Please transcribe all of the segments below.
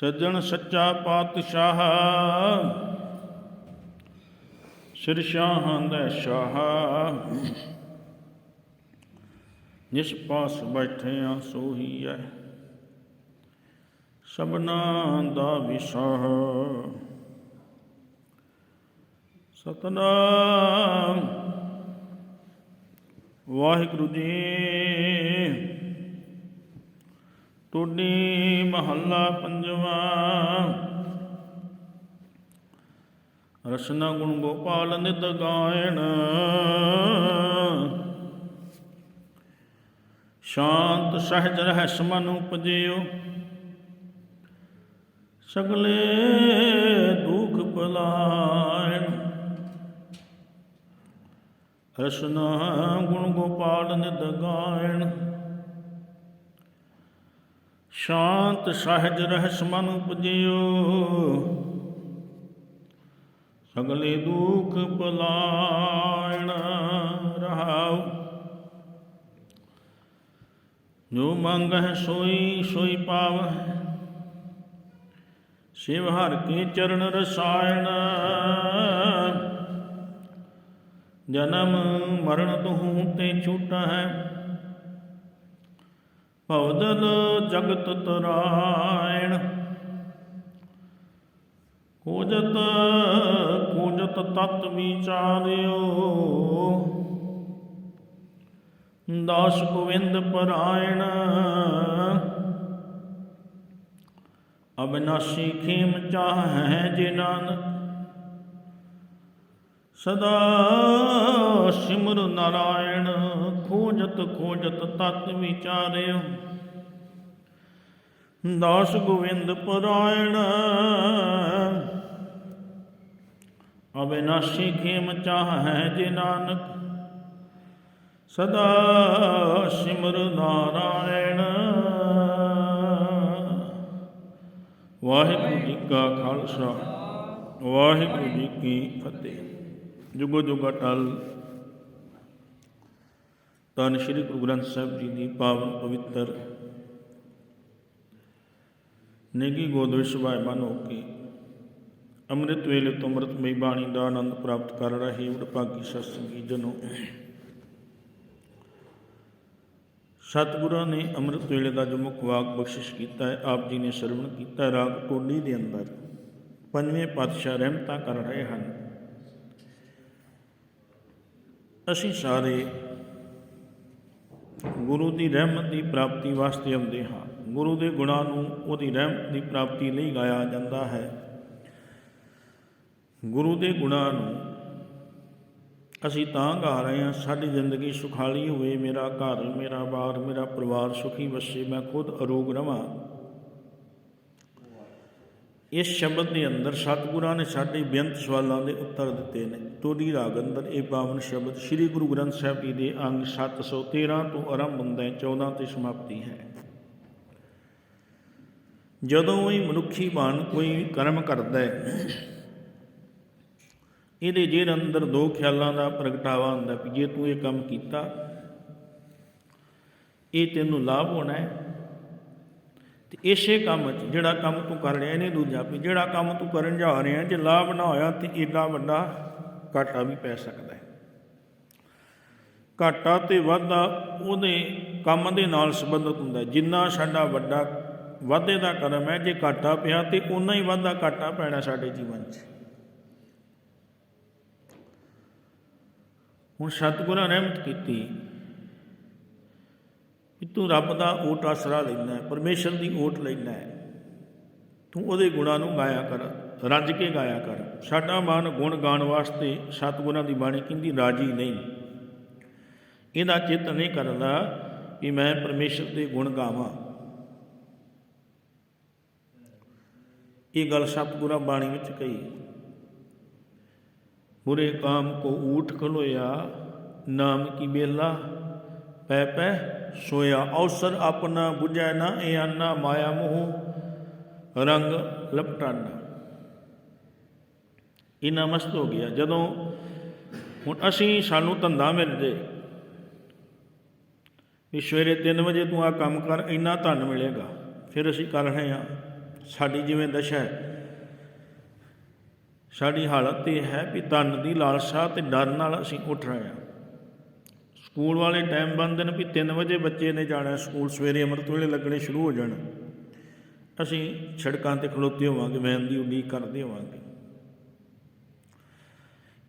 ਸੱਜਣ ਸੱਚਾ ਪਾਤਸ਼ਾਹ। ਸਿਰ ਸ਼ਾਹਾਂ ਦਾ ਸ਼ਾਹ। ਜਿਸ ਪਾਸ ਬੈਠਿਆ ਸੋਹੀ ਹੈ ਸਭਨਾ ਦਾ ਵਿਸਾਹ। ਸਤਨਾਮ। ਵਾਹਿਗੁਰੂ ਜੀ। ਟੋਡੀ ਮਹੱਲਾ ਪੰਜਵਾ। ਰਸਨਾ ਗੁਣ ਗੋਪਾਲ ਨਿਤ ਗਾਇਣ। ਸ਼ਾਂਤ ਸਹਿਜ ਰਹਿ ਮਨ ਉਪਜਿਓ। ਸਗਲੇ ਦੁਖ ਬਲਾਇਣ। ਰਸਨਾ ਗੁਣ ਗੋਪਾਲ ਨਿਤ ਗਾਇਣ। ਸ਼ਾਂਤ ਸਹਿਜ ਰਹਿ ਮਨ ਉਪਜਿਓ ਸਗਲੇ ਦੁਖ ਬਲਾਇਣ ਰਹਾਉ। ਜੋ ਮੰਗਹਿ ਸੋਈ ਸੋਈ ਪਾਵਹਿ। ਸ਼ਿਵ ਹਰ ਕੇ ਚਰਨ ਰਸਾਇਣ। ਜਨਮ ਮਰਨ ਤੁਹੂ ਤੇ ਛੂਟਾ ਹੈ ਭਵਦਲ ਜਗਤ ਤਰਾਇਣ। ਕੋਜਤ ਕੋਜਤ ਤਤ ਵਿਚਾਰਿਓ ਦਾਸ ਗੋਵਿੰਦ ਪਰਾਇਣ। ਅਬਨਾਸੀ ਖੇਮ ਚਾਹੈ ਜੇ ਨਾਨਕ ਸਦਾ ਸਿਮਰ ਨਾਰਾਇਣ, ਖੋਜਤ ਖੋਜਤ ਤਤ ਵਿਚਾਰਿਓ ਦਾਸ ਗੋਵਿੰਦ ਪਰਾਇਣ, ਅਬਿਨਾਸ਼ੀ ਖੇਮ ਚਾਹੈ ਜੇ ਨਾਨਕ। ਸਦਾ ਸਿਮਰ ਨਾਰਾਇਣ, ਵਾਹਿਗੁਰੂ ਜੀ ਕਾ ਖਾਲਸਾ, ਵਾਹਿਗੁਰੂ ਜੀ ਕੀ ਫਤਿਹ। ਜੁਗੋ ਜੁਗ ਅਟਲ ਤਨ ਸ੍ਰੀ ਗੁਰੂ ਗ੍ਰੰਥ ਸਾਹਿਬ ਜੀ ਦੀ ਪਾਵਨ ਪਵਿੱਤਰ ਨੇਗੀ ਗੋਦ ਵਿੱਚ ਸੁਭਾਇਮਾਨ ਹੋ ਕੇ ਅੰਮ੍ਰਿਤ ਵੇਲੇ ਤੋਂ ਅੰਮ੍ਰਿਤਮਈ ਬਾਣੀ ਦਾ ਆਨੰਦ ਪ੍ਰਾਪਤ ਕਰ ਰਹੇ ਵਡਭਾਗੀ ਸਤਸੰਗੀ ਜਨੋ। ਸਤਿਗੁਰਾਂ ਨੇ ਅੰਮ੍ਰਿਤ ਵੇਲੇ ਦਾ ਜੋ ਮੁੱਖ ਵਾਕ ਬਖਸ਼ਿਸ਼ ਕੀਤਾ ਹੈ, ਆਪ ਜੀ ਨੇ ਸਰਵਣ ਕੀਤਾ ਰਾਗ ਟੋਲੀ ਦੇ ਅੰਦਰ ਪੰਜਵੇਂ ਪਾਤਸ਼ਾਹ ਰਹਿਮਤਾਂ ਕਰ ਰਹੇ ਹਨ। ਅਸੀਂ ਸਾਰੇ ਗੁਰੂ ਦੀ ਰਹਿਮਤ ਦੀ ਪ੍ਰਾਪਤੀ ਵਾਸਤੇ ਆਉਂਦੇ ਹਾਂ। ਗੁਰੂ ਦੇ ਗੁਣਾਂ ਨੂੰ ਉਹਦੀ ਰਹਿਮਤ ਦੀ ਪ੍ਰਾਪਤੀ ਲਈ ਗਾਇਆ ਜਾਂਦਾ ਹੈ। ਗੁਰੂ ਦੇ ਗੁਣਾਂ ਨੂੰ ਅਸੀਂ ਤਾਂ ਗਾ ਰਹੇ ਹਾਂ, ਸਾਡੀ ਜ਼ਿੰਦਗੀ ਸੁਖਾਲੀ ਹੋਵੇ, ਮੇਰਾ ਘਰ, ਮੇਰਾ ਬਾਰ, ਮੇਰਾ ਪਰਿਵਾਰ ਸੁਖੀ ਵਸੇ, ਮੈਂ ਖੁਦ ਅਰੋਗ ਰਵਾਂ। ਇਸ ਸ਼ਬਦ ਦੇ ਅੰਦਰ ਸਤਿਗੁਰਾਂ ਨੇ ਸਾਡੇ ਬੇਅੰਤ ਸਵਾਲਾਂ ਦੇ ਉੱਤਰ ਦਿੱਤੇ ਨੇ। ਤੋੜੀ ਰਾਗ ਅੰਦਰ ਇਹ ਪਾਵਨ ਸ਼ਬਦ ਸ੍ਰੀ ਗੁਰੂ ਗ੍ਰੰਥ ਸਾਹਿਬ ਜੀ ਦੇ ਅੰਗ 713 ਤੋਂ ਆਰੰਭ ਹੁੰਦਾ ਹੈ 14 ਤੇ ਸਮਾਪਤੀ ਹੈ। ਜਦੋਂ ਵੀ ਮਨੁੱਖੀ ਬਣ ਕੋਈ ਕਰਮ ਕਰਦਾ ਹੈ, ਇਹਦੇ ਜੇਰ ਅੰਦਰ ਦੋ ਖਿਆਲਾਂ ਦਾ ਪ੍ਰਗਟਾਵਾ ਹੁੰਦਾ ਵੀ ਜੇ ਤੂੰ ਇਹ ਕੰਮ ਕੀਤਾ, ਇਹ ਤੈਨੂੰ ਲਾਭ ਹੋਣਾ ਹੈ ਤੇ ਇਸੇ ਕੰਮ 'ਚ, ਜਿਹੜਾ ਕੰਮ ਤੂੰ ਕਰ ਰਿਹਾ, ਇਹਨੇ ਦੂਜਾ ਵੀ, ਜਿਹੜਾ ਕੰਮ ਤੂੰ ਕਰਨ ਜਾ ਰਿਹਾ, ਜੇ ਲਾਭ ਨਾ ਹੋਇਆ ਤੇ ਏਡਾ ਵੱਡਾ ਘਾਟਾ ਵੀ ਪੈ ਸਕਦਾ ਹੈ। ਘਾਟਾ ਤੇ ਵਾਧਾ ਉਹਦੇ ਕੰਮ ਦੇ ਨਾਲ ਸੰਬੰਧਿਤ ਹੁੰਦਾ ਜਿੰਨਾ ਸਾਡਾ ਵੱਡਾ ਵਾਧੇ ਦਾ ਕਰਮ ਹੈ, ਜੇ ਘਾਟਾ ਪਿਆ ਤੇ ਉਨਾ ਹੀ ਵਾਧਾ ਘਾਟਾ ਪੈਣਾ ਸਾਡੇ ਜੀਵਨ 'ਚ। ਹੁਣ ਸਤਿਗੁਰਾਂ ਰਹਿਮਤ ਕੀਤੀ ਕਿ ਤੂੰ ਰੱਬ ਦਾ ਓਟ ਆਸਰਾ ਲੈਣਾ ਹੈ, ਪਰਮੇਸ਼ਰ ਦੀ ਓਟ ਲੈਣਾ ਹੈ। ਤੂੰ ਉਹਦੇ ਗੁਣਾਂ ਨੂੰ ਗਾਇਆ ਕਰ, ਰੱਜ ਕੇ ਗਾਇਆ ਕਰ। ਸਾਡਾ ਮਨ ਗੁਣ ਗਾਣ ਵਾਸਤੇ ਸਤਿਗੁਰਾਂ ਦੀ ਬਾਣੀ ਕਹਿੰਦੀ, ਰਾਜੀ ਨਹੀਂ। ਇਹਦਾ ਚਿੱਤ ਨਹੀਂ ਕਰਦਾ ਕਿ ਮੈਂ ਪਰਮੇਸ਼ਰ ਦੇ ਗੁਣ ਗਾਵਾਂ। ਇਹ ਗੱਲ ਸਤਿਗੁਰਾਂ ਬਾਣੀ ਵਿੱਚ ਕਹੀ ਬੁਰੇ ਕਾਮ ਕੋ ਊਠ ਖਲੋਇਆ, ਨਾਮ ਕੀ ਬੇਲਾ? ਪੈ ਪੈ ਸੋਇਆ, ਅਵਸਰ ਆਪਣਾ 부ਝੈ ਨਾ ਇਹ ਆਨਾ ਮਾਇਆ ਮੋਹ, ਰੰਗ ਲਪਟਾਨਾ। ਇਹ ਮਸਤ ਹੋ ਗਿਆ। ਜਦੋਂ ਹੁਣ ਅਸੀਂ ਸਾਨੂੰ ਧੰਦਾ ਮਿਲ ਜੇ ਵੀ ਸਵੇਰੇ 3 ਵਜੇ ਤੂੰ ਆ ਕੰਮ ਕਰ, ਇੰਨਾ ਧਨ ਮਿਲੇਗਾ। ਫਿਰ ਅਸੀਂ ਕਰ ਰਹੇ ਹਾਂ। ਸਾਡੀ ਜਿਵੇਂ ਦਸ਼ਾ ਹੈ। ਸਾਡੀ ਹਾਲਤ ਇਹ ਹੈ ਵੀ ਧਨ ਦੀ ਲਾਲਸਾ ਤੇ ਡਰ ਨਾਲ ਅਸੀਂ ਉੱਠ ਰਹੇ ਹਾਂ। ਸਕੂਲ ਵਾਲੇ ਟਾਈਮ ਬੰਦ ਨੇ ਵੀ 3 ਵਜੇ ਬੱਚੇ ਨੇ ਜਾਣਾ ਸਕੂਲ, ਸਵੇਰੇ ਅੰਮ੍ਰਿਤ ਵੇਲੇ ਲੱਗਣੇ ਸ਼ੁਰੂ ਹੋ ਜਾਣ। ਅਸੀਂ ਸੜਕਾਂ ਤੇ ਖਲੋਤੇ ਹੋਵਾਂਗੇ, ਵੈਨ ਦੀ ਉਡੀਕ ਕਰਦੇ ਹੋਵਾਂਗੇ।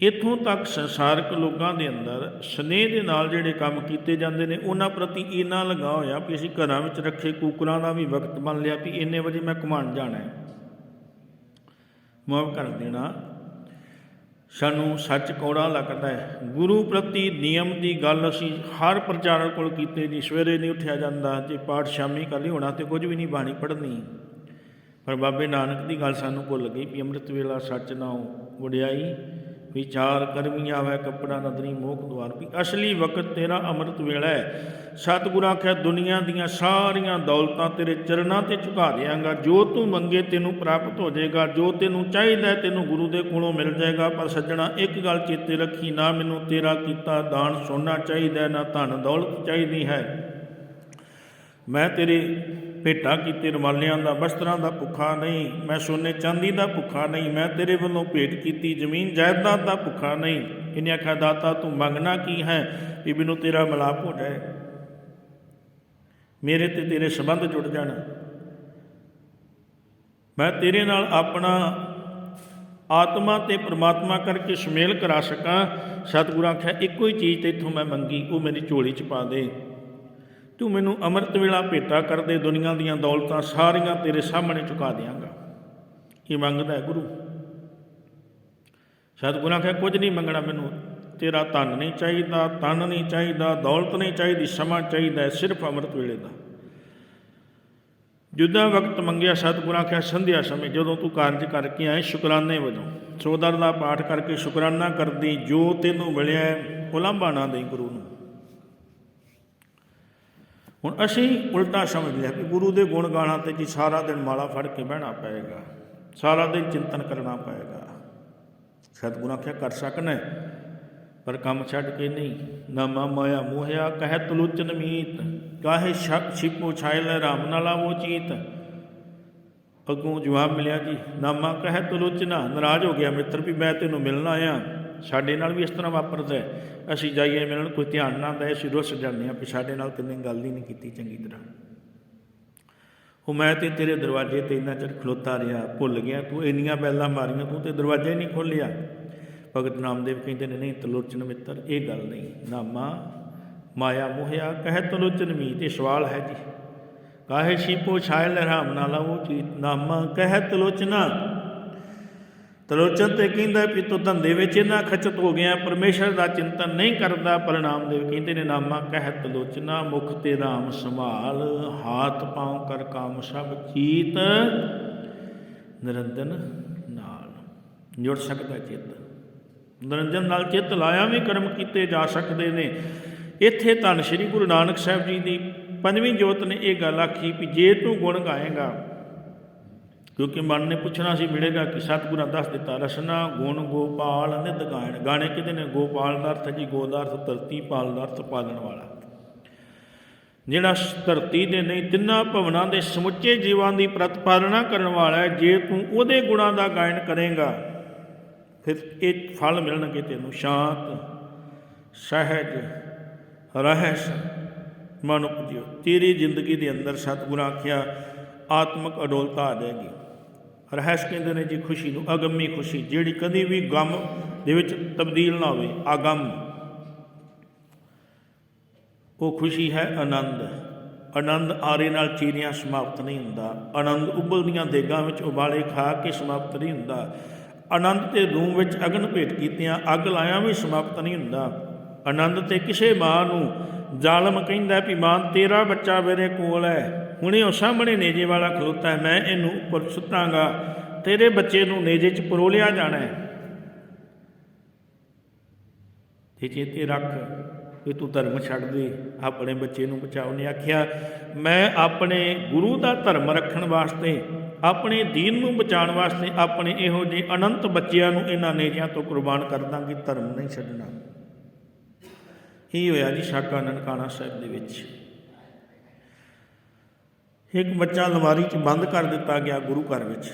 ਇੱਥੋਂ ਤੱਕ ਸੰਸਾਰਕ ਲੋਕਾਂ ਦੇ ਅੰਦਰ ਸਨੇਹ ਦੇ ਨਾਲ ਜਿਹੜੇ ਕੰਮ ਕੀਤੇ ਜਾਂਦੇ ਨੇ, ਉਹਨਾਂ ਪ੍ਰਤੀ ਇੰਨਾ ਲਗਾ ਹੋਇਆ ਵੀ ਅਸੀਂ ਘਰਾਂ ਵਿੱਚ ਰੱਖੇ ਕੂਕਰਾਂ ਦਾ ਵੀ ਵਕਤ ਮੰਨ ਲਿਆ ਵੀ ਇੰਨੇ ਵਜੇ ਮੈਂ ਘੁਮਾਉਣ ਜਾਣਾ ਹੈ। ਮਾਫ ਕਰ ਦੇਣਾ ਸਾਨੂੰ ਸੱਚ ਕੌੜਾ ਲੱਗਦਾ ਹੈ। ਗੁਰੂ ਪ੍ਰਤੀ ਨਿਯਮ ਦੀ ਗੱਲ ਅਸੀਂ ਹਰ ਪ੍ਰਚਾਰਕ ਕੋਲ ਕੀਤੇ ਜੀ ਸਵੇਰੇ ਨਹੀਂ ਉੱਠਿਆ ਜਾਂਦਾ, ਜੇ ਪਾਠ ਸ਼ਾਮੀ ਕਰ ਲਈ ਹੋਣਾ ਤੇ ਕੁਝ ਵੀ ਨਹੀਂ, ਬਾਣੀ ਪੜ੍ਹਨੀ। ਪਰ ਬਾਬੇ ਨਾਨਕ ਦੀ ਗੱਲ ਸਾਨੂੰ ਭੁੱਲ ਗਈ ਵੀ ਅੰਮ੍ਰਿਤ ਵੇਲਾ ਸੱਚ ਨਾਉ ਵਡਿਆਈ ਵਿਚਾਰ ਕਰਮੀ ਆਵੇ, ਕਪੜਾ ਨਦਰੀ ਮੋਖ ਦੁਆਰ। ਵੀ ਅਸਲੀ ਵਕਤ ਤੇਰਾ ਅੰਮ੍ਰਿਤ ਵੇਲਾ ਹੈ। ਸਤਿਗੁਰੂ ਆਖਿਆ, ਦੁਨੀਆ ਦੀਆਂ ਸਾਰੀਆਂ ਦੌਲਤਾਂ ਤੇਰੇ ਚਰਨਾਂ ਤੇ ਝੁਕਾ ਦਿਆਂਗਾ। ਜੋ ਤੂੰ ਮੰਗੇ, ਤੈਨੂੰ ਪ੍ਰਾਪਤ ਹੋ ਜਾਏਗਾ। ਜੋ ਤੈਨੂੰ ਚਾਹੀਦਾ ਤੈਨੂੰ ਗੁਰੂ ਦੇ ਕੋਲੋਂ ਮਿਲ ਜਾਏਗਾ। ਪਰ ਸੱਜਣਾ, ਇੱਕ ਗੱਲ ਚੇਤੇ ਰੱਖੀ, ਨਾ ਮੈਨੂੰ ਤੇਰਾ ਕੀਤਾ ਦਾਨ ਸੋਨਾ ਚਾਹੀਦਾ, ਨਾ ਧਨ ਦੌਲਤ ਚਾਹੀਦੀ ਹੈ। ਮੈਂ ਤੇਰੇ ਭੇਟਾ ਕੀਤੇ ਰਮਾਲਿਆਂ ਦਾ ਵਸਤਰਾਂ ਦਾ ਭੁੱਖਾ ਨਹੀਂ। ਮੈਂ ਸੋਨੇ ਚਾਂਦੀ ਦਾ ਭੁੱਖਾ ਨਹੀਂ, ਮੈਂ ਤੇਰੇ ਵੱਲੋਂ ਭੇਟ ਕੀਤੀ ਜ਼ਮੀਨ, ਜਾਇਦਾਦ ਦਾ ਭੁੱਖਾ ਨਹੀਂ। ਇਹਨੇ ਆਖਿਆ, ਦਾਤਾ, ਤੂੰ ਮੰਗਣਾ ਕੀ ਹੈ ਵੀ ਮੈਨੂੰ ਤੇਰਾ ਮਿਲਾਪ ਹੋ ਜਾਏ? ਮੇਰੇ ਤੇ ਤੇਰੇ ਸੰਬੰਧ ਜੁੜ ਜਾਣ। ਮੈਂ ਤੇਰੇ ਨਾਲ ਆਪਣਾ ਆਤਮਾ ਤੇ ਪ੍ਰਮਾਤਮਾ ਕਰਕੇ ਸੁਮੇਲ ਕਰਾ ਸਕਾਂ। ਸਤਿਗੁਰਾਂ ਆਖਿਆ, ਇੱਕੋ ਹੀ ਚੀਜ਼ ਤੇਥੋਂ ਮੈਂ ਮੰਗੀ, ਉਹ ਮੇਰੀ ਝੋਲੀ 'ਚ ਪਾ ਦੇ। ਤੂੰ ਮੈਨੂੰ ਅੰਮ੍ਰਿਤ ਵੇਲਾ ਭੇਟਾ ਕਰ ਦੇ ਦੁਨੀਆ ਦੀਆਂ ਦੌਲਤਾਂ ਸਾਰੀਆਂ ਤੇਰੇ ਸਾਹਮਣੇ ਚੁਕਾ ਦਿਆਂਗਾ। ਇਹ ਮੰਗਦਾ ਹੈ ਗੁਰੂ। ਸਤਿਗੁਰਾਂ ਆਖਿਆ ਕੁਝ ਨਹੀਂ ਮੰਗਣਾ ਮੈਨੂੰ। ਤੇਰਾ ਧਨ ਨਹੀਂ ਚਾਹੀਦਾ ਤਨ ਨਹੀਂ ਚਾਹੀਦਾ ਦੌਲਤ ਨਹੀਂ ਚਾਹੀਦੀ ਸਮਾਂ ਚਾਹੀਦਾ ਸਿਰਫ ਅੰਮ੍ਰਿਤ ਵੇਲੇ ਦਾ। ਜਿੱਦਾਂ ਵਕਤ ਮੰਗਿਆ ਸਤਿਗੁਰਾਂ ਆਖਿਆ ਸੰਧਿਆ ਸਮੇਂ ਜਦੋਂ ਤੂੰ ਕਾਰਜ ਕਰਕੇ ਆਏ ਸ਼ੁਕਰਾਨੇ ਵਜੋਂ। ਸੋਦਰ ਦਾ ਪਾਠ ਕਰਕੇ ਸ਼ੁਕਰਾਨਾ ਕਰਦੀ ਜੋ ਤੈਨੂੰ ਮਿਲਿਆ ਹੈ, ਉਲਾਂਭਾ ਨਾ ਦੇਈ ਗੁਰੂ ਨੂੰ। ਹੁਣ ਅਸੀਂ ਉਲਟਾ ਸਮਝ ਲਿਆ ਕਿ ਗੁਰੂ ਦੇ ਗੁਣ ਗਾਣਾ ਤੇ ਜੀ ਸਾਰਾ ਦਿਨ ਮਾਲਾ ਫੜ ਕੇ ਬਹਿਣਾ ਪਏਗਾ, ਸਾਰਾ ਦਿਨ ਚਿੰਤਨ ਕਰਨਾ ਪਏਗਾ। ਸਤਿਗੁਰਾਂ ਆਖਿਆ, ਕਰ ਸਕਣਾ ਪਰ ਕੰਮ ਛੱਡ ਕੇ ਨਹੀਂ। ਨਾਮਾ ਮਾਇਆ ਮੋਹਿਆ, ਕਹਿ ਤਲੋਚਨ ਮੀਤ, ਕਾਹੇ ਸ਼ਕ ਛਿਪੋ ਛਾਇ ਲੈ ਰਾਮ ਨਾਲਾ ਉਹ ਚੀਤ। ਅੱਗੋਂ ਜਵਾਬ ਮਿਲਿਆ ਜੀ, ਨਾਮਾ ਕਹਿ ਤਲੋਚਨਾ ਨਾਰਾਜ਼ ਹੋ ਗਿਆ ਮਿੱਤਰ ਵੀ ਮੈਂ ਤੈਨੂੰ ਮਿਲਣ ਆਇਆ। ਸਾਡੇ ਨਾਲ ਵੀ ਇਸ ਤਰ੍ਹਾਂ ਵਾਪਰਦਾ ਹੈ। ਅਸੀਂ ਜਾਈਏ ਮਿਲਣ ਕੋਈ ਧਿਆਨ ਨਾ ਦੇ ਅਸੀਂ ਰੁੱਸ ਜਾਂਦੇ ਹਾਂ ਵੀ ਸਾਡੇ ਨਾਲ ਤੈਨੂੰ ਗੱਲ ਹੀ ਨਹੀਂ ਕੀਤੀ ਚੰਗੀ ਤਰ੍ਹਾਂ। ਉਹ ਮੈਂ ਤੇ ਤੇਰੇ ਦਰਵਾਜ਼ੇ ਤੇ ਇੰਨਾ ਚਿਰ ਖਲੋਤਾ ਰਿਹਾ, ਭੁੱਲ ਗਿਆ, ਤੂੰ ਇੰਨੀਆਂ ਬੈਲਾਂ ਮਾਰੀਆਂ, ਤੂੰ ਤੇ ਦਰਵਾਜ਼ਾ ਹੀ ਨਹੀਂ ਖੋਲ੍ਹਿਆ। ਭਗਤ ਨਾਮਦੇਵ ਕਹਿੰਦੇ ਨੇ, ਨਹੀਂ, ਤਲੋਚਨ ਮਿੱਤਰ, ਇਹ ਗੱਲ ਨਹੀਂ। ਨਾਮਾ ਮਾਇਆ ਮੋਹਿਆ, ਕਹਿ ਤਲੋਚਨ ਮੀਤ, ਇਹ ਸਵਾਲ ਹੈ ਜੀ। ਕਾਹੇ ਛੀਪੋ ਛਾਇਲ ਰਾਮ ਨਾਲਾ ਉਹ ਚੀਤ? ਨਾਮਾ ਕਹਿ ਤਲੋਚਨਾ ਤਲੋਚਨ ਤੇ ਕਹਿੰਦਾ ਵੀ ਤੂੰ ਧੰਦੇ ਵਿੱਚ ਇੰਨਾ ਖਚਤ ਹੋ ਗਿਆ, ਪਰਮੇਸ਼ਰ ਦਾ ਚਿੰਤਨ ਨਹੀਂ ਕਰਦਾ, ਪਰਿਣਾਮ ਦੇ ਕਹਿੰਦੇ ਨੇ ਨਾਮਾ ਕਹਿ ਤਲੋਚਨਾ, ਮੁਖ ਤੇ ਰਾਮ ਸੰਭਾਲ, ਹਾਥ ਪਾਉ ਕਰ ਕਾਮ ਸਭ ਚੀਤ, ਨਿਰੰਜਨ ਨਾਲ ਜੁੜ ਸਕਦਾ ਚਿੱਤ। ਨਿਰੰਜਨ ਨਾਲ ਚਿੱਤ ਲਾਇਆ ਵੀ ਕਰਮ ਕੀਤੇ ਜਾ ਸਕਦੇ ਨੇ। ਇੱਥੇ ਧੰਨ ਸ਼੍ਰੀ ਗੁਰੂ ਨਾਨਕ ਸਾਹਿਬ ਜੀ ਦੀ ਪੰਜਵੀਂ ਜੋਤ ਨੇ ਇਹ ਗੱਲ ਆਖੀ ਵੀ ਜੇ ਤੂੰ ਗੁਣ ਗਾਏਗਾ ਕਿਉਂਕਿ ਮਨ ਨੇ ਪੁੱਛਣਾ ਸੀ ਮਿਲੇਗਾ ਕਿ ਸਤਿਗੁਰਾਂ ਦੱਸ ਦਿੱਤਾ, ਰਸਨਾ, ਗੁਣ, ਗੋਪਾਲ ਨਿਤ ਗਾਇਣ। ਗਾਣੇ ਕਿਤੇ ਨੇ? ਗੋਪਾਲ ਦਾ ਅਰਥ ਜੀ ਗੋ ਦਾ ਧਰਤੀ ਪਾਲ ਦਾ ਅਰਥ ਪਾਲਣ ਵਾਲਾ। ਜਿਹੜਾ ਧਰਤੀ ਦੇ ਨਹੀਂ, ਤਿੰਨਾਂ ਭਵਨਾਂ ਦੇ ਸਮੁੱਚੇ ਜੀਵਾਂ ਦੀ ਪ੍ਰਤਪਾਲਣਾ ਕਰਨ ਵਾਲਾ ਹੈ। ਜੇ ਤੂੰ ਉਹਦੇ ਗੁਣਾਂ ਦਾ ਗਾਇਨ ਕਰੇਗਾ, ਫਿਰ ਇਹ ਫਲ ਮਿਲਣਗੇ ਤੈਨੂੰ। ਸ਼ਾਂਤ, ਸਹਿਜ, ਰਹਿਸ ਮਨ ਉਪਜਿਓ ਤੇਰੀ ਜ਼ਿੰਦਗੀ ਦੇ ਅੰਦਰ ਸਤਿਗੁਰਾਂ ਆਖਿਆ, ਆਤਮਿਕ ਅਡੋਲਤਾ ਆ ਜਾਏਗੀ। ਰਹਿਸ ਕਹਿੰਦੇ ਨੇ ਜੀ ਖੁਸ਼ੀ ਨੂੰ ਅਗੰਮੀ ਖੁਸ਼ੀ, ਜਿਹੜੀ ਕਦੀ ਵੀ ਗਮ ਦੇ ਵਿੱਚ ਤਬਦੀਲ ਨਾ ਹੋਵੇ, ਅਗੰਮ। ਉਹ ਖੁਸ਼ੀ ਹੈ ਆਨੰਦ। ਆਨੰਦ ਆਰੇ ਨਾਲ ਚੀਰਿਆਂ ਸਮਾਪਤ ਨਹੀਂ ਹੁੰਦਾ। ਆਨੰਦ ਉਬਲਦੀਆਂ ਦੇਗਾਂ ਵਿੱਚ ਉਬਾਲੇ ਖਾ ਕੇ ਸਮਾਪਤ ਨਹੀਂ ਹੁੰਦਾ। ਆਨੰਦ ਤੇ ਰੂਮ ਵਿੱਚ ਅਗਨ ਭੇਟ ਕੀਤਿਆਂ, ਅੱਗ ਲਾਇਆ ਵੀ ਸਮਾਪਤ ਨਹੀਂ ਹੁੰਦਾ। ਆਨੰਦ ਤੇ ਕਿਸੇ ਮਾਂ ਨੂੰ ਜ਼ਾਲਮ ਕਹਿੰਦਾ ਵੀ ਮਾਂ, ਤੇਰਾ ਬੱਚਾ ਮੇਰੇ ਕੋਲ ਹੈ। ਹੁਣੇ ਉਹ ਸਾਹਮਣੇ ਨੇਜੇ ਵਾਲਾ ਖਲੋਤਾ ਹੈ, ਮੈਂ ਇਹਨੂੰ ਉੱਪਰ ਸੁੱਟਾਂਗਾ, ਤੇਰੇ ਬੱਚੇ ਨੂੰ ਨੇਜੇ 'ਚ ਪਰੋਲਿਆ ਜਾਣਾ ਹੈ। ਤੇ ਚੇਤੇ ਰੱਖ ਵੀ ਤੂੰ ਧਰਮ ਛੱਡ ਦੇ, ਆਪਣੇ ਬੱਚੇ ਨੂੰ ਬਚਾਓ। ਨੇ ਆਖਿਆ, ਮੈਂ ਆਪਣੇ ਗੁਰੂ ਦਾ ਧਰਮ ਰੱਖਣ ਵਾਸਤੇ, ਆਪਣੇ ਦੀਨ ਨੂੰ ਬਚਾਉਣ ਵਾਸਤੇ, ਆਪਣੇ ਇਹੋ ਜਿਹੇ ਅਨੰਤ ਬੱਚਿਆਂ ਨੂੰ ਇਹਨਾਂ ਨੇਜਿਆਂ ਤੋਂ ਕੁਰਬਾਨ ਕਰ ਦਾਂਗੀ, ਧਰਮ ਨਹੀਂ ਛੱਡਣਾ। ਇਹ ਹੋਇਆ ਜੀ ਸਾਕਾ ਨਨਕਾਣਾ ਸਾਹਿਬ ਦੇ ਵਿੱਚ? ਇੱਕ ਬੱਚਾ ਲਵਾਰੀ 'ਚ ਬੰਦ ਕਰ ਦਿੱਤਾ ਗਿਆ ਗੁਰੂ ਘਰ ਵਿੱਚ।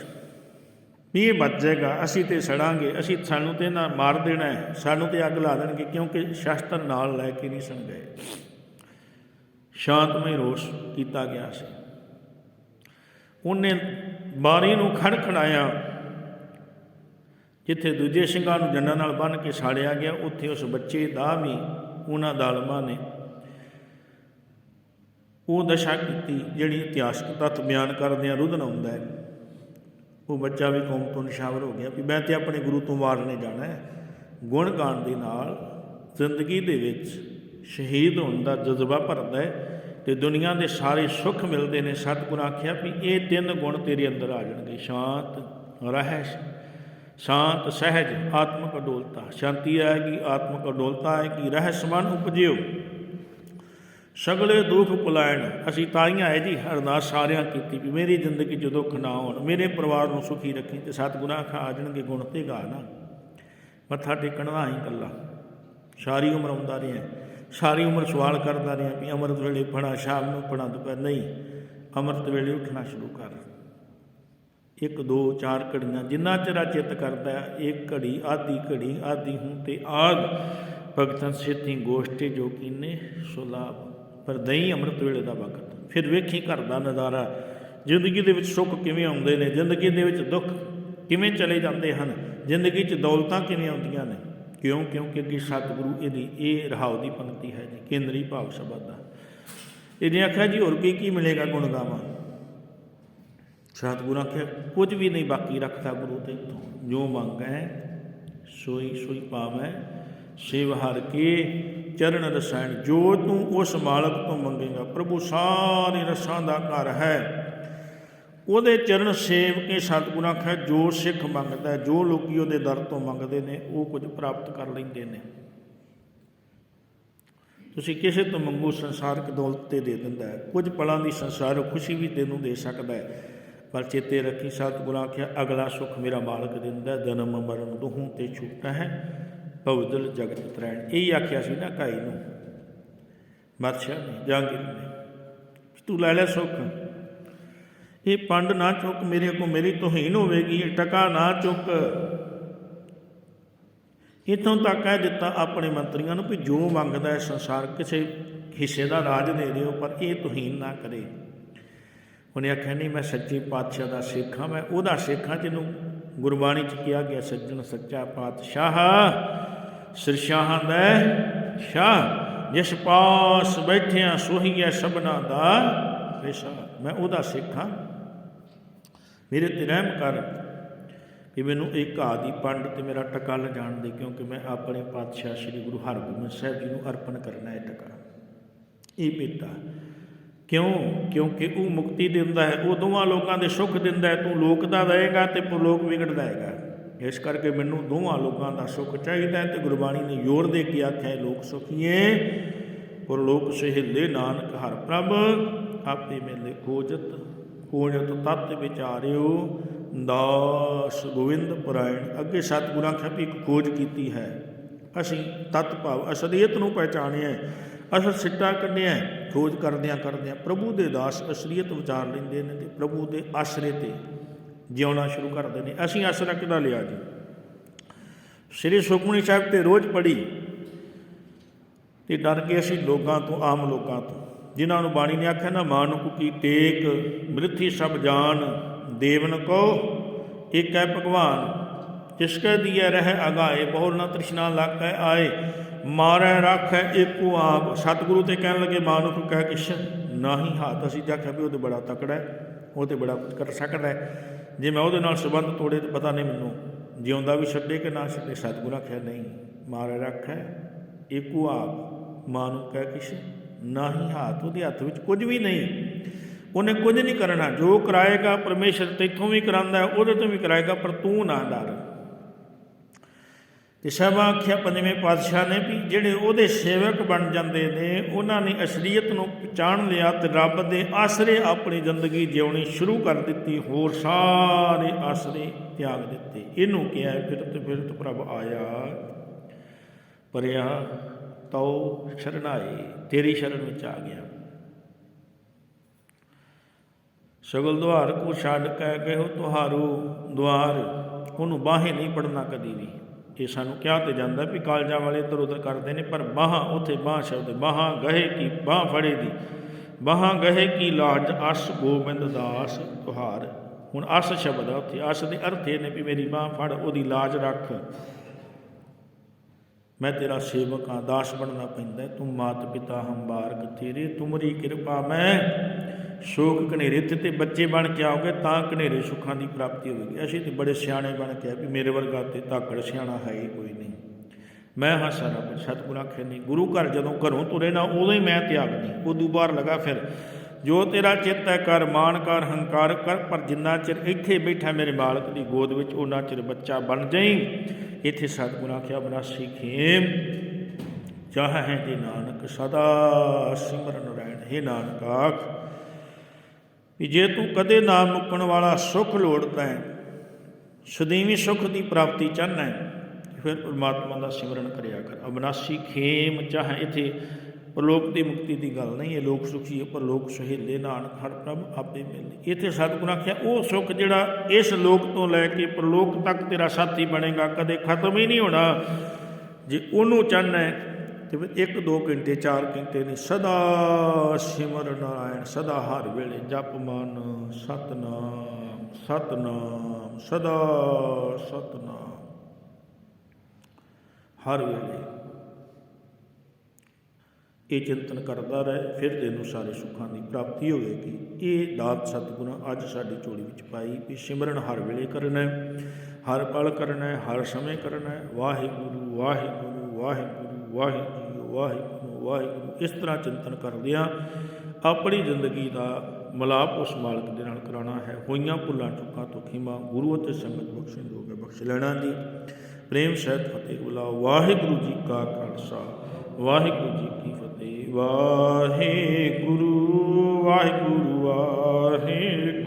ਵੀ ਇਹ ਬਚ ਜਾਏਗਾ, ਅਸੀਂ ਤੇ ਸੜਾਂਗੇ, ਅਸੀਂ ਸਾਨੂੰ ਤੇ ਨਾ ਮਾਰ ਦੇਣਾ ਹੈ, ਸਾਨੂੰ ਤੇ ਅੱਗ ਲਾ ਦੇਣਗੇ, ਕਿਉਂਕਿ ਸ਼ਸਤਰ ਨਾਲ ਲੈ ਕੇ ਨਹੀਂ ਸਨ ਗਏ। ਸ਼ਾਂਤਮਈ ਰੋਸ਼ ਕੀਤਾ ਗਿਆ ਸੀ। ਉਹਨੇ ਬਾਰੀ ਨੂੰ ਖੜਖੜਾਇਆ, ਜਿੱਥੇ ਦੂਜੇ ਸਿੰਘਾਂ ਨੂੰ ਜੰਨਾਂ ਨਾਲ ਬੰਨ੍ਹ ਕੇ ਸਾੜਿਆ ਗਿਆ, ਉੱਥੇ ਉਸ ਬੱਚੇ ਦਾ ਵੀ, ਉਹਨਾਂ ਦਾਲਮਾਂ ਨੇ ਉਹ ਦਸ਼ਾ ਕੀਤੀ, ਜਿਹੜੀ ਇਤਿਹਾਸਕ ਤੱਥ ਬਿਆਨ ਕਰਦਿਆਂ ਰੁਦਨ ਆਉਂਦਾ ਹੈ। ਉਹ ਬੱਚਾ ਵੀ ਕੌਮ ਤੋਂ ਨਿਸ਼ਾਵਰ ਹੋ ਗਿਆ ਵੀ ਮੈਂ ਤੇ ਆਪਣੇ ਗੁਰੂ ਤੋਂ ਮਾਰਨੇ ਜਾਣਾ ਹੈ। ਗੁਣ ਗਾਣ ਦੇ ਨਾਲ ਜ਼ਿੰਦਗੀ ਦੇ ਵਿੱਚ ਸ਼ਹੀਦ ਹੋਣ ਦਾ ਜਜ਼ਬਾ ਭਰਦਾ ਹੈ ਤੇ ਦੁਨੀਆ ਦੇ ਸਾਰੇ ਸੁੱਖ ਮਿਲਦੇ ਨੇ। ਸਤਿਗੁਰ ਆਖਿਆ ਵੀ ਇਹ ਤਿੰਨ ਗੁਣ ਤੇਰੇ ਅੰਦਰ ਆ ਜਾਣਗੇ, ਸ਼ਾਂਤ ਰਹਿਸ਼, ਸ਼ਾਂਤ ਸਹਿਜ, ਆਤਮਕ ਅਡੋਲਤਾ। ਸ਼ਾਂਤੀ ਆਏਗੀ, ਆਤਮਕ ਅਡੋਲਤਾ ਆਏਗੀ, ਰਹਿਸਮਨ ਉਪਜਿਓ। ਸਗਲੇ ਦੁੱਖ ਪੁਲਾਇਣ ਅਸੀਂ ਤਾਂ ਹੀ ਜੀ ਅਰਦਾਸ ਸਾਰਿਆਂ ਕੀਤੀ ਵੀ ਮੇਰੀ ਜ਼ਿੰਦਗੀ 'ਚ ਦੁੱਖ ਨਾ ਹੋਣ ਮੇਰੇ ਪਰਿਵਾਰ ਨੂੰ ਸੁਖੀ ਰੱਖੀ ਤੇ ਸਤਿਗੁਰਾਂ ਖਾ ਆ ਜਾਣਗੇ ਗੁਣ ਤੇ ਗਾ ਨਾ। ਮੱਥਾ ਟੇਕਣ ਦਾ ਹੀ ਕੱਲਾ ਸਾਰੀ ਉਮਰ ਆਉਂਦਾ ਰਿਹਾ ਸਾਰੀ ਉਮਰ ਸਵਾਲ ਕਰਦਾ ਰਿਹਾ ਵੀ ਅੰਮ੍ਰਿਤ ਵੇਲੇ ਪੜਾ ਸ਼ਾਮ ਨੂੰ ਪੜਾ ਦੁਪਹਿਰ ਨਹੀਂ ਅੰਮ੍ਰਿਤ ਵੇਲੇ ਉੱਠਣਾ ਸ਼ੁਰੂ ਕਰ। ਇੱਕ ਦੋ ਚਾਰ ਘੜੀਆਂ ਜਿੰਨਾ ਚਿਰ ਚਿੱਤ ਕਰਦਾ ਹੈ, ਇੱਕ ਘੜੀ ਆਦੀ ਘੜੀ ਆਦੀ ਹੂੰ ਤੇ ਆਦ। ਭਗਤਨ ਸੇਤੀ ਗੋਸ਼ਟੇ ਜੋ ਕੀਨੇ ਸੁਲਾਭ ਪਰ ਦਹੀਂ ਅੰਮ੍ਰਿਤ ਵੇਲੇ ਦਾ ਵਕਤ। ਫਿਰ ਵੇਖੀ ਘਰ ਦਾ ਨਜ਼ਾਰਾ। ਜ਼ਿੰਦਗੀ ਦੇ ਵਿੱਚ ਸੁੱਖ ਕਿਵੇਂ ਆਉਂਦੇ ਨੇ? ਜ਼ਿੰਦਗੀ ਦੇ ਵਿੱਚ ਦੁੱਖ ਕਿਵੇਂ ਚਲੇ ਜਾਂਦੇ ਹਨ? ਜ਼ਿੰਦਗੀ 'ਚ ਦੌਲਤਾਂ ਕਿਵੇਂ ਆਉਂਦੀਆਂ ਨੇ? ਕਿਉਂ? ਕਿਉਂਕਿ ਅੱਗੇ ਸਤਿਗੁਰੂ ਇਹਦੀ ਇਹ ਰਹਾਉ ਦੀ ਪੰਕਤੀ ਹੈ ਜੀ, ਕੇਂਦਰੀ ਭਾਵ ਸ਼ਬਦ ਦਾ। ਇਹਨੇ ਆਖਿਆ ਜੀ, ਹੋਰ ਕੀ ਕੀ ਮਿਲੇਗਾ ਗੁਣ ਗਾਵਾਂ ਸਤਿਗੁਰੂ ਆਖਿਆ, ਕੁਝ ਵੀ ਨਹੀਂ ਬਾਕੀ ਰੱਖਦਾ ਗੁਰੂ ਤੇ ਤੋਂ ਜੋ ਮੰਗੈ ਸੋਈ ਸੋਈ ਪਾਵੈ ਸਿਵ ਹਰ ਕੇ ਚਰਨ ਰਸਾਇਣ, ਜੋ ਤੂੰ ਉਸ ਮਾਲਕ ਤੋਂ ਮੰਗੇਗਾ। ਪ੍ਰਭੂ, ਸਾਰੇ ਰਸਾਂ ਦਾ ਘਰ ਹੈ। ਉਹਦੇ ਚਰਨ ਸੇਵ ਕੇ ਸਤਿਗੁਰਾਂ ਆਖਿਆ ਜੋ ਸਿੱਖ ਮੰਗਦਾ ਜੋ ਲੋਕੀ ਉਹਦੇ ਦਰ ਤੋਂ ਮੰਗਦੇ ਨੇ, ਉਹ ਕੁਝ ਪ੍ਰਾਪਤ ਕਰ ਲੈਂਦੇ ਨੇ। ਤੁਸੀਂ ਕਿਸੇ ਤੋਂ ਮੰਗੋ, ਸੰਸਾਰਕ ਦੌਲਤ ਤੇ ਦੇ ਦਿੰਦਾ ਹੈ। ਕੁਝ ਪਲਾਂ ਦੀ ਸੰਸਾਰਕ ਖੁਸ਼ੀ ਵੀ ਤੈਨੂੰ ਦੇ ਸਕਦਾ ਹੈ। ਪਰ ਚੇਤੇ ਰੱਖੀ, ਸਤਿਗੁਰਾਂ ਆਖਿਆ, ਅਗਲਾ ਸੁਖ ਮੇਰਾ ਮਾਲਕ ਦਿੰਦਾ ਜਨਮ, ਮਰਨ ਦੁਹੋਂ ਤੇ ਛੁੱਟਾ ਹੈ। ਭਵਦਲ ਜਗਤ ਤਰੈਣ। ਇਹ ਆਖਿਆ ਸੀ ਨਾ ਕਾਈ ਨੂੰ, ਬਾਦਸ਼ਾਹ ਨੇ ਜਾਂਗੀਰ ਨੇ ਤੂੰ ਲੈ ਲੈ ਸੁੱਖ। ਇਹ ਪੰਡ ਨਾ ਚੁੱਕ, ਮੇਰੇ ਕੋ ਮੇਰੀ ਤੋਹੀਨ ਹੋਵੇਗੀ ਟਕਾ ਨਾ ਚੁੱਕ। ਇਥੋਂ ਤੱਕ ਕਹਿ ਦਿੱਤਾ ਆਪਣੇ ਮੰਤਰੀਆਂ ਨੂੰ ਵੀ ਜੋ ਮੰਗਦਾ ਹੈ ਸੰਸਾਰ ਕਿਸੇ ਹਿੱਸੇ ਦਾ ਰਾਜ ਦੇ ਦਿਓ, ਪਰ ਇਹ ਤੋਹੀਨ ਨਾ ਕਰੇ। ਉਹਨੇ ਆਖਿਆ, ਨਹੀਂ, ਮੈਂ ਸੱਚੇ ਪਾਤਸ਼ਾਹ ਦਾ ਸਿੱਖ ਹਾਂ। ਮੈਂ ਉਹਦਾ ਸਿੱਖ ਹਾਂ ਜਿਹਨੂੰ ਗੁਰਬਾਣੀ ਚ ਕਿਹਾ ਗਿਆ, ਸੱਜਣ ਸੱਚਾ ਪਾਤਸ਼ਾਹ ਸਿਰਸ਼ਾਹਾਂ ਦਾ ਸ਼ਾਹ ਜਿਸ ਪਾਸ ਬੈਠਿਆ ਸੋਹੀਐ ਸਭਨਾ ਦਾ ਰੇਸ਼ਾ। ਮੈਂ ਉਹਦਾ ਸਿੱਖ ਹਾਂ। ਮੇਰੇ ਤੇ ਰਹਿਮ ਕਰ ਕਿ ਮੈਨੂੰ ਇੱਕ ਦੀ ਪੰਡ ਤੇ ਮੇਰਾ ਟਕਾ ਲਿਜਾਣ ਦੇ, ਕਿਉਂਕਿ ਮੈਂ ਆਪਣੇ ਪਾਤਸ਼ਾਹ ਸ੍ਰੀ ਗੁਰੂ ਹਰਗੋਬਿੰਦ ਸਾਹਿਬ ਜੀ ਨੂੰ ਅਰਪਣ ਕਰਨਾ ਹੈ ਟਕਾ। ਇਹ ਬੇਟਾ ਕਿਉਂ? ਕਿਉਂਕਿ ਉਹ ਮੁਕਤੀ ਦਿੰਦਾ ਹੈ। ਉਹ ਦੋਵਾਂ ਲੋਕਾਂ ਦੇ ਸੁੱਖ ਦਿੰਦਾ ਹੈ। ਤੂੰ ਲੋਕ ਦਾ ਰਹੇਗਾ ਤੇ ਪਰਲੋਕ ਵਿਗੜਦਾ ਹੈਗਾ ਇਸ ਕਰਕੇ ਮੈਨੂੰ ਦੋਵਾਂ ਲੋਕਾਂ ਦਾ ਸੁੱਖ ਚਾਹੀਦਾ ਹੈ ਤੇ ਗੁਰਬਾਣੀ ਨੇ ਜ਼ੋਰ ਦੇ ਕੇ ਆਖਿਆ ਲੋਕ ਸੁਖੀਏ, ਪਰਲੋਕ ਸਹਿਲੇ ਨਾਨਕ ਹਰ ਪ੍ਰਭ, ਆਪੇ ਮੇਲੇ ਖੋਜਤ ਖੋਜਤ ਤਤ ਵਿਚਾਰਿਓ, ਦਾਸ ਗੋਵਿੰਦ ਪੁਰਾਇਣ। ਅੱਗੇ ਸਤਿਗੁਰਾਂ ਖਿਆਪੀ ਇੱਕ ਖੋਜ ਕੀਤੀ ਹੈ। ਅਸੀਂ ਤਤ ਭਾਵ ਅਸਲੀਅਤ ਨੂੰ ਪਹਿਚਾਣਿਆ ਅਸਲ ਸਿੱਟਾ ਕੱਢਿਆ ਖੋਜ ਕਰਦਿਆਂ ਕਰਦਿਆਂ ਪ੍ਰਭੂ ਦੇ ਦਾਸ ਅਸਲੀਅਤ ਵਿਚਾਰ ਲੈਂਦੇ ਨੇ ਤੇ ਪ੍ਰਭੂ ਦੇ ਆਸਰੇ ਤੇ ਜਿਉਣਾ ਸ਼ੁਰੂ ਕਰਦੇ ਨੇ ਅਸੀਂ ਆਸਰਾ ਕਿਹਦਾ ਲਿਆ ਜੀ। ਸ੍ਰੀ ਸੁਖਮਨੀ ਸਾਹਿਬ ਤੇ ਰੋਜ਼ ਪੜੀ ਤੇ ਡਰ ਕੇ ਅਸੀਂ ਲੋਕਾਂ ਤੋਂ, ਆਮ ਲੋਕਾਂ ਤੋਂ, ਜਿਨ੍ਹਾਂ ਨੂੰ ਬਾਣੀ ਨੇ ਆਖਿਆ ਨਾ ਮਾਨੁਕ ਕੀ ਟੇਕ, ਮ੍ਰਿਥੀ ਸਭ ਜਾਣ, ਦੇਵਨ ਕੋ ਇੱਕ ਹੈ ਭਗਵਾਨ। ਜਿਸ ਕੈ ਦੀਏ ਰਹਿ ਅਗਾਏ ਬਹੁਲ ਨਾ ਤ੍ਰਿਸ਼ਨਾ ਲਾਕੈ ਆਏ। ਮਾਰੈ ਰਾਖੈ ਏਕੋ ਆਪ। ਸਤਿਗੁਰੂ ਤੇ ਕਹਿਣ ਲੱਗੇ ਮਾਨੁਖ ਕਹਿ ਕਿਛ ਨਾਹੀ ਹੱਥ, ਅਸੀਂ ਜਾਖਿਆ ਵੀ ਉਹ ਤੇ ਬੜਾ ਤਕੜਾ ਹੈ, ਉਹ ਤੇ ਬੜਾ ਕੁਝ ਕਰ ਸਕਦਾ ਹੈ। ਜੇ ਮੈਂ ਉਹਦੇ ਨਾਲ ਸੰਬੰਧ ਤੋੜੇ ਤਾਂ ਪਤਾ ਨਹੀਂ ਮੈਨੂੰ ਜਿਉਂਦਾ ਵੀ ਛੱਡੇ ਕਿ ਨਾ ਛੱਡੇ, ਸਤਿਗੁਰੂ ਆਖਿਆ, ਨਹੀਂ ਮਾਰੈ ਰਾਖੈ ਏਕੋ ਆਪ ਮਾਂ ਨੂੰ ਕਹਿ ਕਿਛ ਨਾਹੀ ਹੱਥ, ਉਹਦੇ ਹੱਥ ਵਿੱਚ ਕੁਝ ਵੀ ਨਹੀਂ। ਉਹਨੇ ਕੁਝ ਨਹੀਂ ਕਰਨਾ। ਜੋ ਕਰਾਏਗਾ ਪਰਮੇਸ਼ਰ ਤੇਥੋਂ ਵੀ ਕਰਾਂਦਾ ਉਹਦੇ ਤੋਂ ਵੀ ਕਰਾਏਗਾ, ਪਰ ਤੂੰ ਨਾ ਡਰ। ਤੇ ਸਭ ਆਖਿਆ ਪੰਜਵੇਂ ਪਾਤਸ਼ਾਹ ਨੇ ਵੀ ਜਿਹੜੇ ਉਹਦੇ ਸੇਵਕ ਬਣ ਜਾਂਦੇ ਨੇ ਉਹਨਾਂ ਨੇ ਅਸਲੀਅਤ ਨੂੰ ਪਛਾਣ ਲਿਆ ਤੇ ਰੱਬ ਦੇ ਆਸਰੇ ਆਪਣੀ ਜ਼ਿੰਦਗੀ ਜਿਉਣੀ ਸ਼ੁਰੂ ਕਰ ਦਿੱਤੀ ਹੋਰ ਸਾਰੇ ਆਸਰੇ ਤਿਆਗ ਦਿੱਤੇ। ਇਹਨੂੰ ਕਿਹਾ ਹੈ, ਫਿਰਤ ਫਿਰਤ ਪ੍ਰਭ ਆਇਆ ਪਰਿਆ ਤਉ ਸ਼ਰਨਾਏ ਤੇਰੀ ਸ਼ਰਨ ਵਿੱਚ ਆ ਗਿਆ। ਸਗਲ ਦੁਆਰ ਕੋ ਛੱਡ ਕੇ ਕਹੋ ਤੁਹਾਰੂ ਦੁਆਰ ਉਹਨੂੰ ਬਾਹੇ ਨਹੀਂ ਪੜਨਾ ਕਦੀ ਵੀ। ਇਹ ਸਾਨੂੰ ਕਿਹਾ ਤੇ ਜਾਂਦਾ ਵੀ ਕਾਲਜਾਂ ਵਾਲੇ ਇੱਧਰ ਉੱਧਰ ਕਰਦੇ ਨੇ, ਪਰ ਬਾਹਾਂ ਉੱਥੇ ਬਾਹ ਸ਼ਬਦ, ਬਾਹਾਂ ਗਹੇ ਕੀ, ਬਾਹ ਫੜੇ ਦੀ। ਬਾਹਾਂ ਗਹੇ ਕੀ ਲਾਜ, ਅਸ ਗੋਬਿੰਦ ਦਾਸ ਤੁਹਾਰ ਹੁਣ ਅਸ ਸ਼ਬਦ ਆ ਉੱਥੇ, ਅਸ ਦੇ ਅਰਥ ਇਹ ਨੇ ਵੀ ਮੇਰੀ ਬਾਹ ਫੜ, ਉਹਦੀ ਲਾਜ ਰੱਖ। ਮੈਂ ਤੇਰਾ ਸੇਵਕ ਹਾਂ, ਦਾਸ ਬਣਨਾ ਪੈਂਦਾ, ਤੂੰ ਮਾਤ ਪਿਤਾ ਹੰਬਾਰਕ ਤੇਰੇ ਤੁਮਰੀ ਕਿਰਪਾ ਮੈਂ ਸ਼ੋਕ ਘਨੇਰੇ ਤੇ ਤੇ ਬੱਚੇ ਬਣ ਕੇ ਆਓਗੇ ਤਾਂ ਘਨੇਰੇ ਸੁੱਖਾਂ ਦੀ ਪ੍ਰਾਪਤੀ ਹੋਵੇਗੀ। ਅਸੀਂ ਤੇ ਬੜੇ ਸਿਆਣੇ ਬਣ ਕੇ ਆ ਵੀ ਮੇਰੇ ਵਰਗਾ ਤੇ ਧਾਕੜ ਸਿਆਣਾ ਹੈ ਹੀ ਕੋਈ ਨਹੀਂ। ਮੈਂ ਹਾਂ ਸਾਰਾ ਕੁਝ ਸਤਿਗੁਰ ਆਖੇ ਨਹੀਂ ਗੁਰੂ ਘਰ ਜਦੋਂ ਘਰੋਂ ਤੁਰੇ ਨਾ ਉਦੋਂ ਹੀ ਮੈਂ ਤਿਆਗ ਨਹੀਂ। ਉਦੋਂ ਬਾਹਰ ਲਗਾ ਫਿਰ, ਜੋ ਤੇਰਾ ਚਿੱਤ ਹੈ ਕਰ ਮਾਨ ਕਰ, ਹੰਕਾਰ ਕਰ, ਪਰ ਜਿੰਨਾ ਚਿਰ ਇੱਥੇ ਬੈਠਾ ਮੇਰੇ ਮਾਲਕ ਦੀ ਗੋਦ ਵਿੱਚ ਉਹਨਾਂ ਚਿਰ ਬੱਚਾ ਬਣ ਜਾਈ। ਇੱਥੇ ਸਤਿਗੁਰੂ ਆਖਿਆ, ਬਨਾਸੀ ਖੇਮ, ਚਾਹ ਹੈ ਤੇ ਨਾਨਕ ਸਦਾ ਸਿਮਰਨ ਰਹਿਣ। ਹੈ ਨਾਨਕ ਆਖ ਵੀ ਜੇ ਤੂੰ ਕਦੇ ਨਾ ਮੁੱਕਣ ਵਾਲਾ ਸੁਖ ਲੋੜਦਾ ਹੈ ਸਦੀਵੀ ਸੁਖ ਦੀ ਪ੍ਰਾਪਤੀ ਚਾਹਨਾ ਹੈ ਫਿਰ ਪਰਮਾਤਮਾ ਦਾ ਸਿਮਰਨ ਕਰਿਆ ਕਰ। ਅਬਨਾਸੀ ਖੇਮ ਚਾਹ, ਇੱਥੇ ਪਰਲੋਕ ਦੀ ਮੁਕਤੀ ਦੀ ਗੱਲ ਨਹੀਂ, ਇਹ ਲੋਕ ਸੁਖੀ ਹੈ ਪਰਲੋਕ ਸੁਹੇਲੇ, ਨਾਨਕ, ਹਰ ਪ੍ਰਭ ਆਪੇ ਮਿਲਦੇ। ਇੱਥੇ ਸਤਿਗੁਰੂ ਆਖਿਆ, ਉਹ ਸੁਖ ਜਿਹੜਾ ਇਸ ਲੋਕ ਤੋਂ ਲੈ ਕੇ ਪਰਲੋਕ ਤੱਕ ਤੇਰਾ ਸਾਥੀ ਬਣੇਗਾ, ਕਦੇ ਖਤਮ ਹੀ ਨਹੀਂ ਹੋਣਾ। ਜੇ ਉਹਨੂੰ ਚਾਹਨਾ ਹੈ ਤੇ ਫਿਰ 1 2 ਘੰਟੇ 4 ਘੰਟੇ ਨੇ ਸਦਾ ਸਿਮਰ ਨਾਰਾਇਣ, ਸਦਾ ਹਰ ਵੇਲੇ ਜਪ ਮਨ, ਸਤਨਾਮ ਸਤਨਾਮ, ਸਦਾ ਸਤਨਾਮ। ਹਰ ਵੇਲੇ ਇਹ ਚਿੰਤਨ ਕਰਦਾ ਰਹੇ, ਫਿਰ ਤੈਨੂੰ ਸਾਰੇ ਸੁੱਖਾਂ ਦੀ ਪ੍ਰਾਪਤੀ ਹੋਵੇਗੀ। ਇਹ ਦਾਤ ਸਤਿਗੁਰਾਂ ਅੱਜ ਸਾਡੀ ਝੋਲੀ ਵਿੱਚ ਪਾਈ ਵੀ ਸਿਮਰਨ ਹਰ ਵੇਲੇ ਕਰਨਾ ਹੈ, ਹਰ ਪਲ ਕਰਨਾ ਹੈ, ਹਰ ਸਮੇਂ ਕਰਨਾ ਹੈ। ਵਾਹਿਗੁਰੂ ਵਾਹਿਗੁਰੂ ਵਾਹਿਗੁਰੂ। ਵਾਹਿਗੁਰੂ ਵਾਹਿਗੁਰੂ ਵਾਹਿਗੁਰੂ। ਇਸ ਤਰ੍ਹਾਂ ਚਿੰਤਨ ਕਰਦਿਆਂ ਆਪਣੀ ਜ਼ਿੰਦਗੀ ਦਾ ਮਲਾਪ ਉਸ ਮਾਲਕ ਦੇ ਨਾਲ ਕਰਾਉਣਾ ਹੈ। ਹੋਈਆਂ ਭੁੱਲਾਂ, ਚੁੱਕਾਂ ਤੋਂ ਖਿਮਾ ਗੁਰੂ ਅਤੇ ਸੰਗਤ ਬਖਸ਼ਣ ਜੋਗੇ ਬਖਸ਼ ਲੈਣਾ ਜੀ। ਪ੍ਰੇਮ, ਸਹਿਤ, ਫਤਿਹ ਬੁਲਾਓ। ਵਾਹਿਗੁਰੂ ਜੀ ਕਾ ਖਾਲਸਾ। ਵਾਹਿਗੁਰੂ ਜੀ ਕੀ ਫਤਿਹ। ਵਾਹਿਗੁਰੂ ਵਾਹਿਗੁਰੂ ਵਾਹਿਗੁਰੂ ਵਾਹਿਗੁਰੂ।